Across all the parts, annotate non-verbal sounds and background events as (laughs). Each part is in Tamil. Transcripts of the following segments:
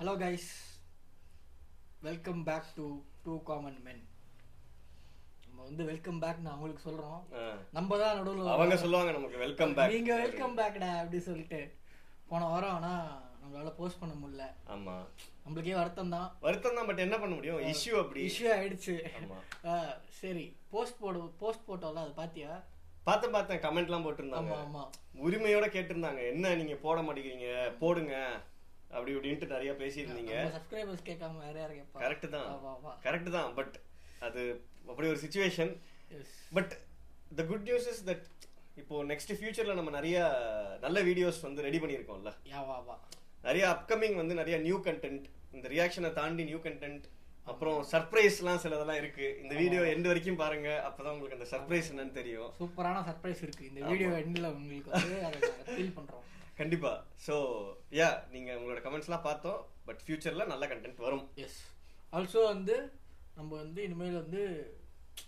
Hello guys welcome back to two common men நம்ம வந்து வெல்கம் பேக் நான் அவங்களுக்கு சொல்றோம். நம்ம தான் நடுவில் அவங்க சொல்லுவாங்க நமக்கு வெல்கம் பேக் நீங்க வெல்கம் பேக்டா அப்படி சொல்லிட்டு. போன வாரம் ஆனா நம்மளால போஸ்ட் பண்ண முடியல. ஆமா. நம்மளுக்கே வருத்தம் தான். வருத்தம் தான் பட் என்ன பண்ண முடியும்? இஷ்யூ அப்படி. இஷ்யூ ஆயிடுச்சு. சரி. போஸ்ட் போடு போஸ்ட் போட்டோம்ல அது பாத்தியா? பார்த்தேன் பார்த்தேன். கமெண்ட்லாம் போட்டிருந்தாங்க. ஆமா ஆமா. உரிமையோட கேட்டிருந்தாங்க. என்ன நீங்க போட மாட்டேங்கிறீங்க? போடுங்க. அப்படி இப்படின்ட்டு நிறைய பேசியிருந்தீங்க. சப்ஸ்கிரைபர்ஸ் கேட்காம வேற யாரும் கேட்பா? கரெக்ட் தான். கரெக்ட் தான். பட் அது அப்படி ஒரு situation but the good news is that இப்போ நெக்ஸ்ட் ஃபியூச்சர்ல நம்ம நிறைய நல்ல வீடியோஸ் வந்து ரெடி பண்ணியிருக்கோம்ல. நிறைய அப்கமிங் வந்து நிறைய நியூ கண்டென்ட் இந்த ரியாக்ஷனை தாண்டி நியூ கண்டென்ட் அப்புறம் சர்ப்ரைஸ்லாம் சிலதெல்லாம் இருக்கு. இந்த வீடியோ எண்ட் வரைக்கும் பாருங்க. அப்பதான் உங்களுக்கு அந்த சர்ப்ரைஸ் என்னன்னு தெரியும். சூப்பரான சர்ப்ரைஸ் இருக்கு. இந்த வீடியோ எண்ட்ல உங்களுக்கு கண்டிப்பா. ஸோ யா நீங்க உங்களோட கமெண்ட்ஸ்லாம் பார்த்தோம். பட் ஃபியூச்சர்ல நல்ல கண்டென்ட் வரும். எஸ் ஆல்சோ வந்து நம்ம வந்து இனிமேல் வந்து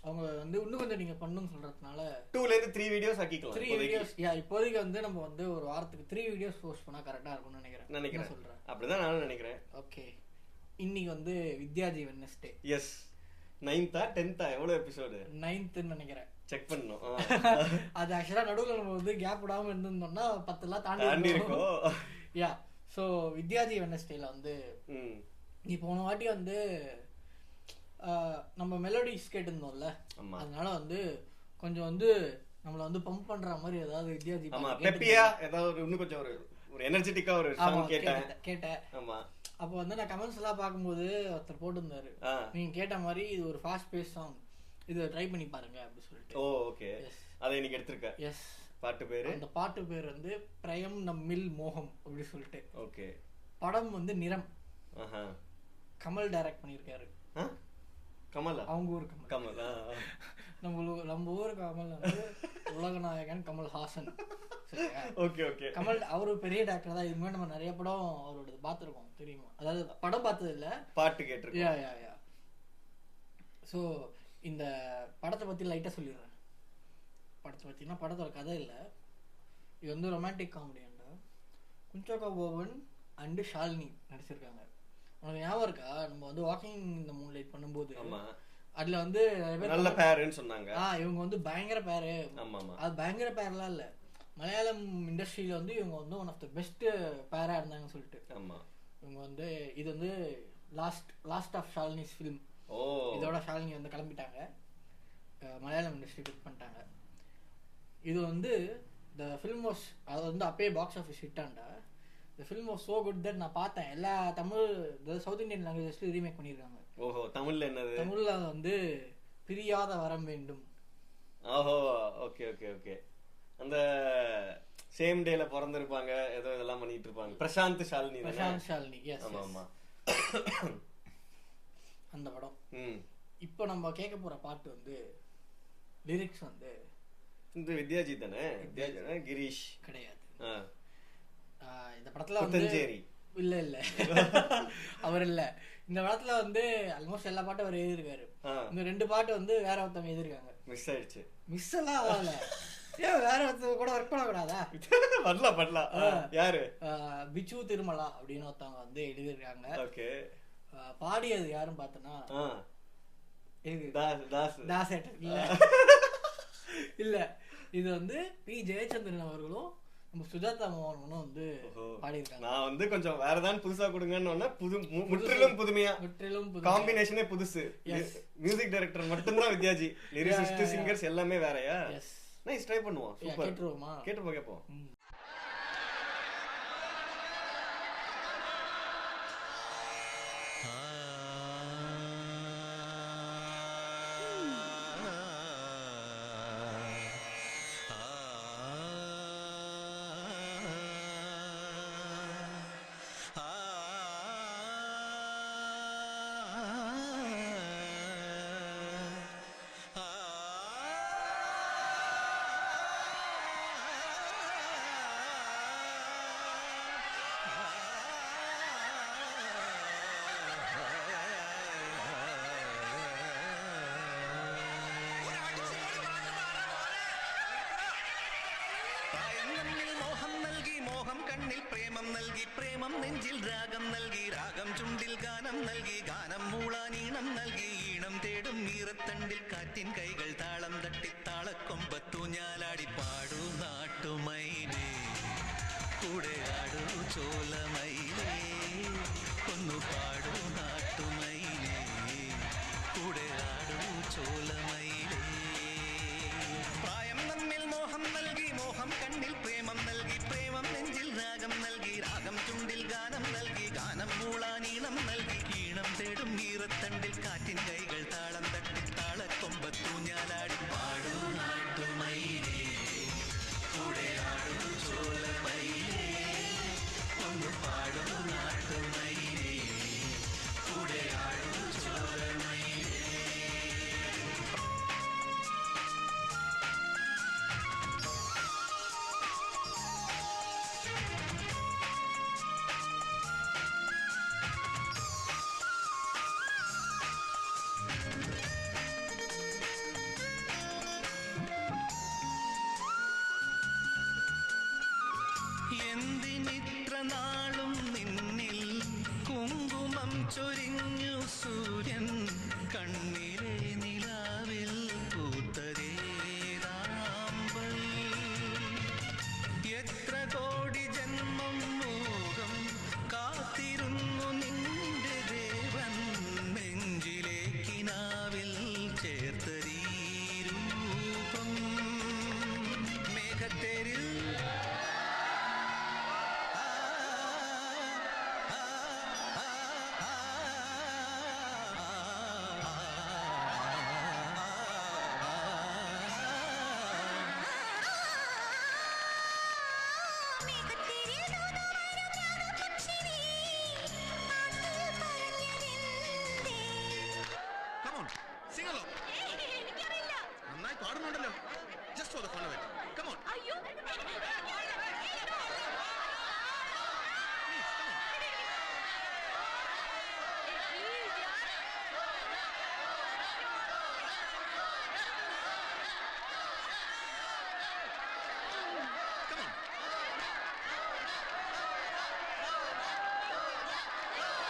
அவங்க வந்து இன்னும் கொஞ்சம் நீங்க பண்ணணும்னு சொல்றதுனால டூல இருந்து த்ரீ வீடியோஸ் ஆக்கிக்கலாம் த்ரீ. வீடியோஸ் யா இப்போதைக்கு வந்து நம்ம வந்து ஒரு வாரத்துக்கு த்ரீ வீடியோஸ் போஸ்ட் பண்ணா கரெக்டா இருக்கும்னு நினைக்கிறேன். நினைக்கிறேன். சொல்றேன் அப்படிதான் நானும் நினைக்கிறேன். ஓகே இன்னைக்கு வந்து வித்யாஜி வெட்னஸ்டே எஸ் நைன்த்தா டென்த்தா எவ்வளவு எபிசோடு நைன்த்துன்னு நினைக்கிறேன். செக் பண்ணணும். ஆ. (laughs) அது ஆக்சுவலா நடுவுல நம்ம வந்து கேப் விடாம இருந்திருந்தோம்னா பத்துலாம் தாண்டி இருக்கோம். யா ஸோ வித்யாஜி வெட்னஸ்டேல வந்து நீ போன வாட்டி வந்து நம்ம மெலோடிஸ் கேட்டிருந்தோம்ல. அதனால வந்து கொஞ்சம் வந்து நம்மள வந்து பம்ப் பண்ற மாதிரி ஏதாவது வித்யாஜி பெப்பியா ஏதாவது இன்னும் கொஞ்சம் ஒரு ஒரு எனர்ஜெட்டிக்கா ஒரு கேட்டேன். கேட்டேன் ஆமா. அப்போ வந்து நான் கமெண்ட்ஸ் எல்லாம் பார்க்கும்போது ஒருத்தர் போட்டிருந்தாரு. நீங்க கேட்ட மாதிரி இது ஒரு ஃபாஸ்ட் பேஸ் சாங் இது ட்ரை பண்ணி பாருங்க அப்படி சொல்லிட்டு. ஓ ஓகே எஸ் அதை இன்னைக்கு எடுத்திருக்க? எஸ் பாட்டு பேரு? அந்த பாட்டு பேர் வந்து பிரயம் நம்மில் மோகம் அப்படி சொல்லிட்டு. ஓகே படம் வந்து நிறம். ஆஹா. கமல் டைரக்ட் பண்ணியிருக்காரு? கமலா? அவங்க ஊர் கமல். கமல். நம்ம நம்ம ஊர் கமல் வந்து உலகநாயகன் கமல் ஹாசன். ஓகே ஓகே கமல் அவரு பெரிய டாக்டர் தான். இது மாதிரி நம்ம நிறைய படம் அவரோட பார்த்துருக்கோம் தெரியுமா? அதாவது படம் பார்த்தது இல்ல பாட்டு கேட்டிருக்கோம். யா யா யா ஸோ இந்த படத்தை பத்தி லைட்டா சொல்லிடுறேன். படத்தை பத்தினா படத்தோட கதை இல்ல. இது வந்து ரொமான்டிக் காமெடியாண்டா குஞ்சோகா போவன் அண்டு ஷாலினி நடிச்சிருக்காங்க. உனக்கு ஞாபகம் இருக்கா? நம்ம வந்து வாக்கிங் இந்த மூன் லைட் பண்ணும்போது அதுல வந்து நல்ல பேருன்னு சொன்னாங்க. ஆ இவங்க வந்து பயங்கர பேரு. அது பயங்கர பேர்லாம் இல்ல. மலையாளம் இண்டஸ்ட்ரியில வந்து இவங்க வந்து ஒன் ஆஃப் த பெஸ்ட் பேரா இருந்தாங்கன்னு சொல்லிட்டு. இவங்க வந்து இது வந்து last last of Shalini's film oh. இதோட ஷாலினி வந்து கிளம்பிட்டாங்க. மலையாளம் இண்டஸ்ட்ரி குவிட் பண்ணிட்டாங்க. இது வந்து த ஃபில்ம் வாஸ் அது வந்து அப்பயே பாக்ஸ் ஆஃபீஸ் ஹிட்டாண்டா இந்த film was so good that நான் பார்த்தேன். எல்லா தமிழ் சவுத் இந்தியன் லாங்குவேஜஸ்லையும் ரீமேக் பண்ணியிருக்காங்க ஓஹோ தமிழ்ல என்னது? தமிழ்ல வந்து பிரியாத வரம் வேண்டும். ஓஹோ ஓகே ஓகே ஓகே அந்த சேம் டேல பிறந்திருப்பாங்க. ஏதோ இதெல்லாம் பண்ணிட்டு இருப்பாங்க. பிரசாந்த் ஷாலினி பிரசாந்த் ஷாலினி எஸ் ஆமா ஆமா. அந்த படம். ம். இப்போ நம்ம கேட்க போற பாட்டு வந்து லிரிக்ஸ் வந்து இந்த வித்யாஜி தானே? வித்யாஜி கிரீஷ். கிடையாது. இந்த படத்துல வந்து இல்ல இல்ல. (laughs) அவர் இல்ல. இந்த படத்துல வந்து ஆல்மோஸ்ட் எல்லா பாட்டும் அவர் எழுதியிருக்காரு. இந்த ரெண்டு பாட்டு வந்து வேற ஒருத்தவங்க எழுதியிருக்காங்க. மிஸ் ஆயிடுச்சு. மிஸ் எல்லாம் ஆகல. ஏன் வேற ஒருத்தவங்க கூட ஒர்க் பண்ணக்கூடாதா? (laughs) பண்ணலாம் பண்ணலாம் யாரு? பிச்சு திருமலா அப்படின்னு ஒருத்தவங்க வந்து எழுதியிருக்காங்க. ஓகே. பாடியது தாஸ் தாஸ். தாசேட்டர் இல்ல. (laughs) இல்ல. இது வந்து பி. ஜெயச்சந்திரன் அவர்களும் நம்ம சுஜாதா மோகனும் வந்து. பாடியிருக்காங்க. நான் வந்து கொஞ்சம் வேற ஏதாவது புதுசா கொடுங்கன்னு புது முற்றிலும் புதுமையா. முற்றிலும் காம்பினேஷனே புதுசு. மியூசிக் டைரக்டர் மட்டும்தான் வித்யாஜி. (laughs) லிரிசிஸ்ட். சிங்கர்ஸ் எல்லாமே வேறயா? நைஸ் ட்ரை பண்ணுவோம். சூப்பர் கேட்டுருவோமா? கேட்டுப்போம் கேட்போம். പ്രേമം നൽകി പ്രേമം നെഞ്ചിൽ രാഗം നൽകി രാഗം ചുണ്ടിൽ ഗാനം നൽകി ഗാനം മൂളാനീണം നൽകി ഈണം തേടും ഈറത്തണ്ടിൽ കാറ്റിൻ കൈകൾ താളം തട്ടി താളക്കൊമ്പത്തു ഞാലാടി പാടൂ നാട്ടുമൈനേ കൂടെ ആടൂ ചോലമൈനേ ചൊരിഞ്ഞു സൂര്യൻ കണ്ണിലെ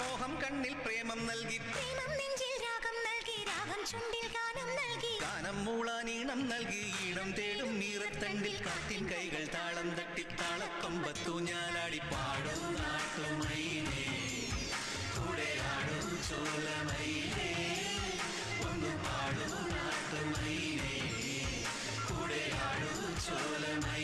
മോഹം കണ്ണിൽ പ്രേമം നൽകി. പ്രേമം നെഞ്ചിൽ രാഗം നൽകി. രാഗം ചുണ്ടിൽ ഗാനം നൽകി. ഗാനം മൂളാൻ ഈണം നൽകി. ഈണം തേടും നീറത്തണ്ടിൽ കാത്തിൻ കൈകൾ താളം തട്ടി താളക്കൊമ്പത്തു ഞാലാടി പാടും പാടും കൂടെ ആടൂ ചോലമയിലേ ഒന്ന് പാടൂ നാട്ടുമയിലേ കൂടെ ആടൂ ചോലമയിലേ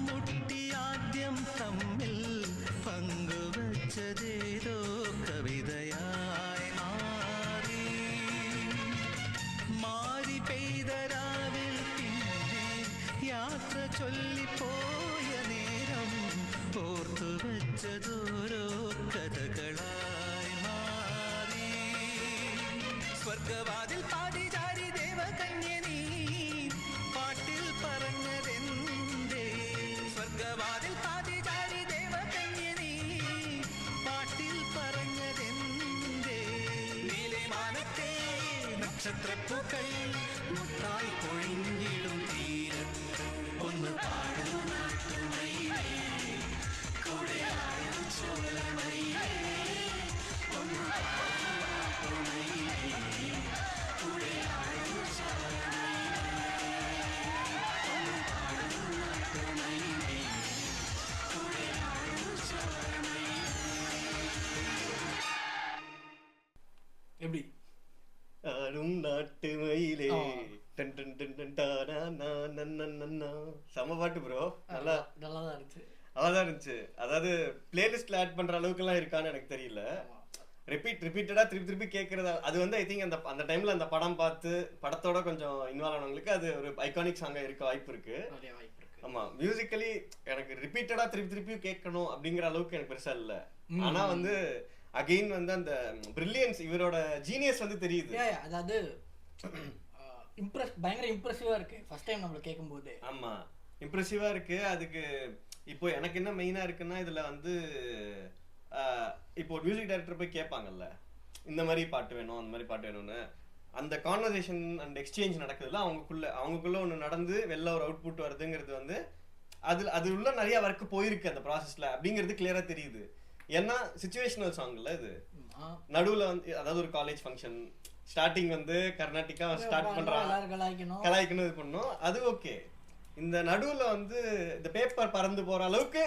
കണ്ടുമുട്ടി ആദ്യം തമ്മിൽ പങ്കുവച്ചതേതോ കവിതയായി മാറി. മാറി പെയ്ത രാവിൽ പിന്നെ യാത്ര ചൊല്ലിപ്പോയ നേരം ഓർത്തു വെച്ചതോരോ കഥകളായി മാറി. സ്വർഗവാതിൽ പാതിചാരി ദേവകന്യ സ്വർഗവാതിൽ പാതിചാരി ദേവകന്യ നീ. പാട്ടിൽ പറഞ്ഞതെന്തേ? നീലമാനത്തെ നക്ഷത്രപ്പൂക്കൾ മുട്ടായി പൊഴിഞ്ഞിടും തീരത്ത് ഒന്ന് പാടൂ നാട്ടുമയിലേ കൂടെ ആടും ഒന്ന് പാടൂ நாட்டு மயிலே. செம பாட்டு ப்ரோ நல்லா. நல்லா தான் இருந்துச்சு. அதான் இருந்துச்சு. அதாவது பிளேலிஸ்ட்ல ஆட் பண்ற அளவுக்குலாம் இருக்கான்னு எனக்கு தெரியல. ரிப்பீட் ரிப்பீட்டடா திருப்பி திருப்பி கேட்கறதா அது வந்து ஐ திங்க் அந்த அந்த டைம்ல அந்த படம் பார்த்து படத்தோட கொஞ்சம் இன்வால்வ் ஆனவங்களுக்கு அது ஒரு ஐகானிக் சாங்கா இருக்க வாய்ப்பு இருக்கு. ஆமா. மியூசிக்கலி எனக்கு ரிப்பீட்டடா திருப்பி திருப்பி கேட்கணும் அப்படிங்கிற அளவுக்கு எனக்கு பெருசா இல்ல. ஆனா வந்து அகைன் வந்து அந்த பிரில்லியன்ஸ் இவரோட ஜீனியஸ் வந்து தெரியுது. அதாவது இம்ப்ரெஸ் பயங்கர இம்ப்ரெசிவா இருக்கு. ஃபர்ஸ்ட் டைம் நம்மள கேட்கும்போது ஆமா. இம்ப்ரெசிவா இருக்கு. அதுக்கு இப்போ எனக்கு என்ன மெயினா இருக்குன்னா இதுல வந்து ஆஹ், இப்போ ஒரு மியூசிக் டைரக்டர் போய் கேட்பாங்கல்ல இந்த மாதிரி பாட்டு வேணும் அந்த மாதிரி பாட்டு வேணும்னு அந்த கான்வர்சேஷன் அண்ட் எக்ஸ்சேஞ்ச் நடக்குதுல்ல அவங்களுக்குள்ள அவங்களுக்குள்ள ஒன்று நடந்து வெளில ஒரு அவுட்புட் வருதுங்கிறது வந்து அதுல அது உள்ள நிறைய ஒர்க் போயிருக்கு அந்த ப்ராசஸ்ல அப்படிங்கிறது கிளியரா தெரியுது. ஏன்னா சுச்சுவேஷனல் சாங்ல இது. நடுவுல வந்து அதாவது ஒரு காலேஜ் ஃபங்க்ஷன் ஸ்டார்டிங் வந்து கர்நாடிகா ஸ்டார்ட் பண்றான் கலாய்க்கணும். இது பண்ணோம். அது ஓகே இந்த நடுவுல வந்து இந்த பேப்பர் பறந்து போற அளவுக்கு.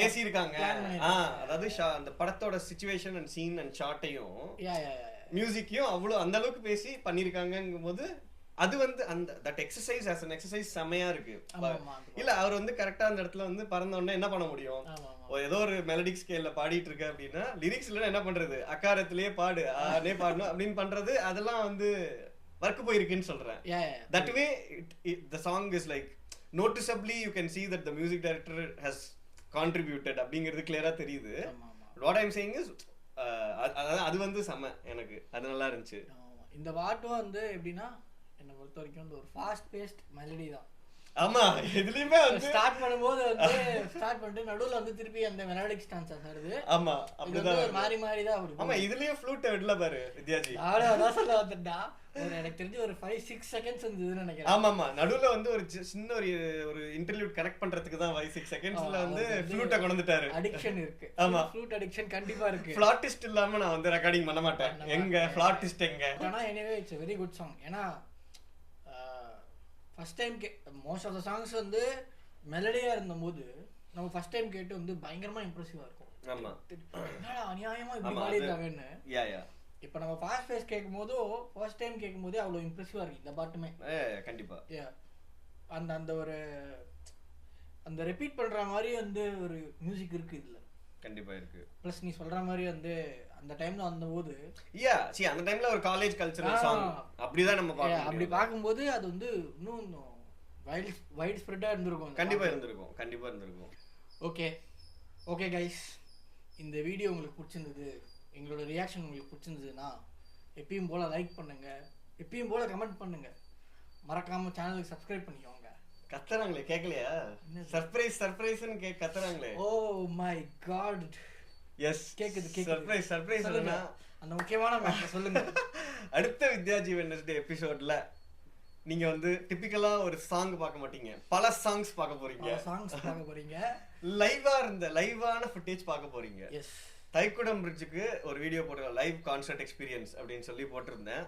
பேசியிருக்காங்க. அதாவது அந்த படத்தோட situation and scene and yeah. மியூசிக்கையும் அவ்வளோ அந்த அளவுக்கு பேசி பண்ணியிருக்காங்கங்கும் போது அது வந்து அந்த that exercise as an exercise செமையா இருக்கு. இல்ல அவர் வந்து கரெக்டா அந்த இடத்துல வந்து பறந்த உடனே என்ன பண்ண முடியும்? ஏதோ ஒரு மெலடிக் ஸ்கேல்ல பாடிட்டு இருக்க அப்படின்னா லிரிக்ஸ் இல்லைன்னா என்ன பண்றது? அக்காரத்திலேயே பாடு. ஆனே பாடணும் அப்படின்னு பண்றது அதெல்லாம் வந்து ஒர்க் போயிருக்குன்னு சொல்றேன். யா, யா, யா. it, it, the song is like noticeably you can see that the music director has contributed அப்படிங்கிறது கிளியரா தெரியுது. saying is uh, அ- அதாவது அது வந்து செம எனக்கு. அது நல்லா இருந்துச்சு. இந்த பாட்டும் வந்து எப்படின்னா என்னை பொறுத்த வரைக்கும் வந்து ஒரு ஃபாஸ்ட் பேஸ்ட் மெலடி தான். ஆமா எதுலயுமே வந்து ஸ்டார்ட் பண்ணும்போது வந்து (laughs) ஸ்டார்ட் பண்ணிட்டு நடுவுல வந்து திருப்பி அந்த மெலடிக் ஸ்டான்ஸ் வருது ஆமா அப்படிதான். மாறி மாறி தான் அப்படி ஆமா இதுலயும் ஃப்ளூட் விடல பாரு வித்யாஜி. அதான் சொல்ல வந்துட்டா எனக்கு தெரிஞ்சு ஒரு ஃபைவ் சிக்ஸ் செகண்ட்ஸ் இருந்ததுன்னு நினைக்கிறேன். ஆமா ஆமா. நடுவுல வந்து ஒரு சின்ன ஒரு ஒரு இன்டர்வியூட் கனெக்ட் பண்றதுக்கு தான் ஃபைவ் சிக்ஸ் செகண்ட்ஸ்ல வந்து ஃப்ளூட்டை கொண்டு வந்துட்டாரு அடிக்ஷன் இருக்கு. ஆமா. ஃப்ளூட் அடிக்ஷன் கண்டிப்பா இருக்கு. ஃபிளாட்டிஸ்ட் இல்லாம நான் வந்து ரெக்கார்டிங் பண்ண மாட்டேன். எங்க. ஃபிளாட்டிஸ்ட் எங்க? ஆனா anyway it's very good song ஏன்னா ஃபர்ஸ்ட் டைம் கே மோஸ்ட் ஆஃப் த சாங்ஸ் வந்து மெலடியா இருந்தபோது நம்ம ஃபர்ஸ்ட் டைம் கேட்டு வந்து பயங்கரமா இம்ப்ரெசிவா இருக்கும். ஆமா. என்னடா அநியாயமா இப்படி பாடிருக்காங்கன்னு யா யா இப்போ நம்ம ஃபாஸ்ட் ஃபேஸ் கேட்கும் போதோ ஃபர்ஸ்ட் டைம் கேட்கும் போதே அவ்வளோ இம்ப்ரெசிவா இருக்கு இந்த பாட்டுமே. ஏ, கண்டிப்பா. Yeah. அந்த அந்த ஒரு அந்த ரிப்பீட் பண்ற மாதிரி வந்து ஒரு மியூசிக் இருக்கு இதுல. கண்டிப்பா இருக்கு. ப்ளஸ் நீ சொல்ற மாதிரி வந்து அந்த டைம்ல வந்தபோது யா சி அந்த டைம்ல ஒரு காலேஜ் கல்ச்சரல் ஆ. சாங் அப்படிதான் நம்ம yeah, பார்க்க அப்படி. பார்க்கும்போது அது வந்து இன்னும் வைட் வைட் ஸ்ப்ரெட்டா இருந்திருக்கும் கண்டிப்பா. இருந்திருக்கும் கண்டிப்பா இருந்திருக்கும். ஓகே ஓகே கைஸ் இந்த வீடியோ உங்களுக்கு பிடிச்சிருந்தது எங்களோட ரியாக்ஷன் உங்களுக்கு பிடிச்சிருந்ததுன்னா எப்பயும் போல லைக் பண்ணுங்க எப்பயும் போல கமெண்ட் பண்ணுங்க. மறக்காம சேனலுக்கு சப்ஸ்கிரைப் பண்ணிக்கோங்க. கத்துறாங்களே என்னது? சர்ப்ரைஸ் சர்ப்ரைஸ்னு கே கத்துறாங்களே. ஓ மை காட் எஸ் கேக்குது கேக்குது. சர்ப்ரைஸ் சர்ப்ரைஸ் சொல்லுங்க. அந்த முக்கியமான மேட்டர் சொல்லுங்க. (laughs) அடுத்த வித்யாஜி வெனஸ்டே எபிசோட்ல நீங்க வந்து டிபிக்கலா ஒரு சாங் பார்க்க மாட்டீங்க. பல சாங்ஸ் பார்க்க போறீங்க. சாங்ஸ் பார்க்க போறீங்க. (laughs) லைவா இருந்த லைவான ஃபுட்டேஜ் பார்க்க போறீங்க. எஸ் தைக்குடம் பிரிட்ஜுக்கு ஒரு வீடியோ போட்டு லைவ் கான்சர்ட் எக்ஸ்பீரியன்ஸ் அப்படின்னு சொல்லி போட்டிருந்தேன்.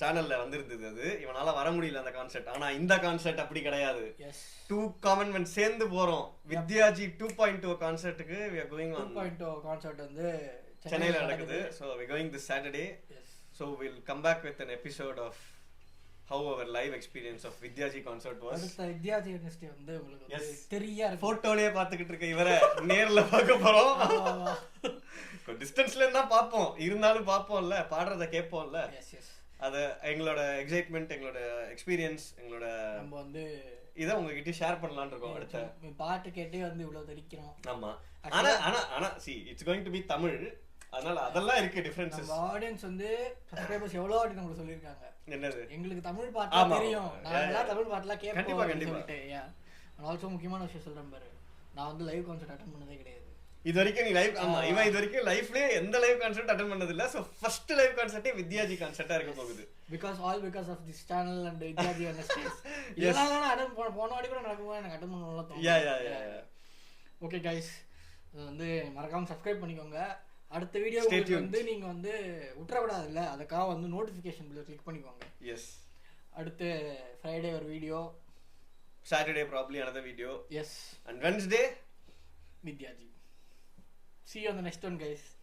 சேனல்ல வந்திருந்தது அது. இவனால வர முடியல அந்த கான்சர்ட் ஆனா இந்த கான்சர்ட் அப்படி கிடையாது. டூ காமன் மேன் சேர்ந்து போறோம். வித்யாஜி டூ பாயிண்ட் டூ கான்சர்ட்டுக்கு we are going two point concert வந்து சென்னையில நடக்குது. So we going this saturday. Yes so we'll come back with an episode of how our live experience of Vidyaji concert was. அடுத்த வித்யார்த்தி யூனிவர்சிட்டி வந்து உங்களுக்கு. தெரியா போட்டோலயே பாத்துக்கிட்டு இருக்க இவரை நேர்ல பார்க்க போறோம். டிஸ்டன்ஸ்ல இருந்தா பார்ப்போம். இருந்தாலும் பார்ப்போம்ல. பாடுறத கேட்போம்ல. எஸ் எஸ் அது எங்களோட எக்ஸைட்மெண்ட் எங்களோட எக்ஸ்பீரியன்ஸ் எங்களோட நம்ம வந்து இதை உங்ககிட்ட ஷேர் பண்ணலாம்னு இருக்கோம் அடுத்த. பாட்டு கேட்டே வந்து இவ்வளவு தெரிக்கிறோம் ஆமா. ஆனா ஆனா ஆனா see it's going to be Tamil. அதனால அதெல்லாம் இருக்கு டிஃபரன்சஸ் ஆடியன்ஸ் வந்து சப்ஸ்கிரைபர்ஸ் எவ்வளவு வாட்டி நம்மளுக்கு சொல்லியிருக்காங்க. என்னது? எங்களுக்கு தமிழ் பாட்டு. தெரியும். Yeah. தமிழ் பாட்டுலாம் கேட்போம் கண்டிப்பா, கண்டிப்பா. ஆல்சோ முக்கியமான விஷயம் சொல்றேன் பாரு. நான் வந்து லைவ் கான்சர்ட் அட்டன் பண்ணதே கிடையாது. இது வரைக்கும் நீ லைவ் ஆமா இவன் இது வரைக்கும் லைஃப்லயே எந்த லைவ் கான்சர்ட் அட்டன் பண்ணது இல்ல சோ ஃபர்ஸ்ட் லைவ் கான்சர்ட்டே வித்யாஜி கான்சர்ட்டா இருக்க போகுது. Because all because of this channel and வித்யாதி and stay இதெல்லாம் அட்டன் பண்ண போன வாட்டி கூட நடக்கும்போது எனக்கு அட்டன் பண்ணலாம் யா யா யா ஓகே கைஸ் வந்து மறக்காம சப்ஸ்கிரைப் பண்ணிக்கோங்க. அடுத்த வீடியோ. வந்து நீங்க வந்து விட்டுறக்கூடாது இல்ல அதுக்காக வந்து நோட்டிஃபிகேஷன் பில் கிளிக் பண்ணிக்கோங்க. எஸ் அடுத்து ஃப்ரைடே ஒரு video Saturday probably another video yes and Wednesday Vidyaji. See you on the next one guys